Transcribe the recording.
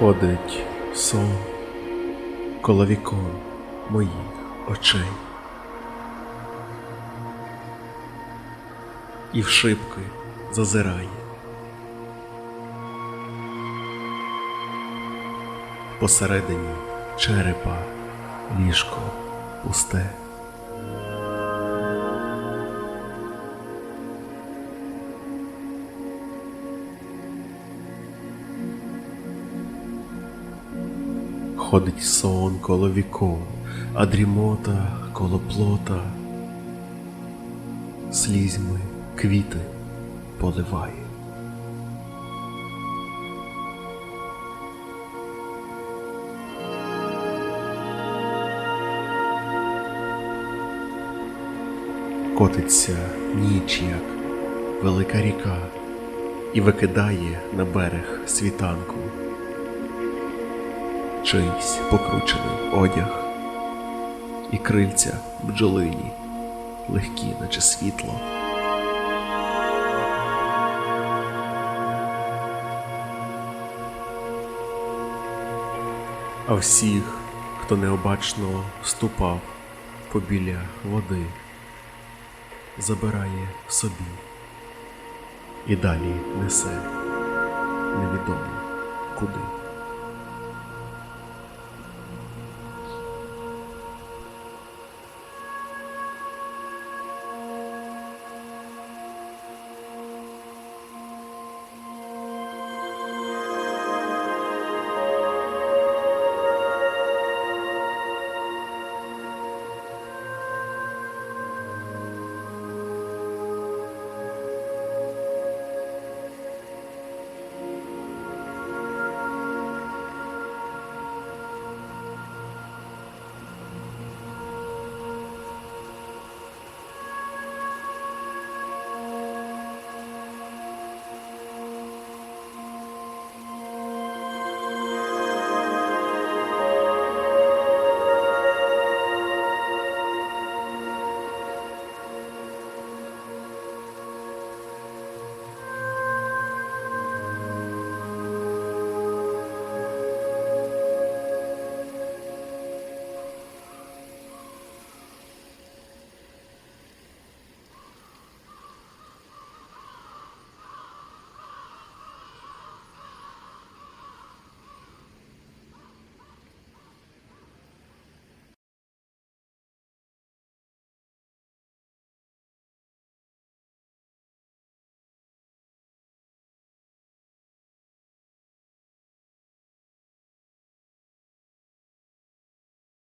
Ходить сон коло вікон моїх очей. І в шибки зазирає. Посередині черепа ліжко пусте. Ходить сон коло вікон, а дрімота коло плота, слізьми квіти поливає. Котиться ніч, як велика ріка, і викидає на берег світанку чийсь покручений одяг, і крильця бджолині, легкі, наче світло. А всіх, хто необачно ступав побіля води, забирає собі і далі несе невідомо куди.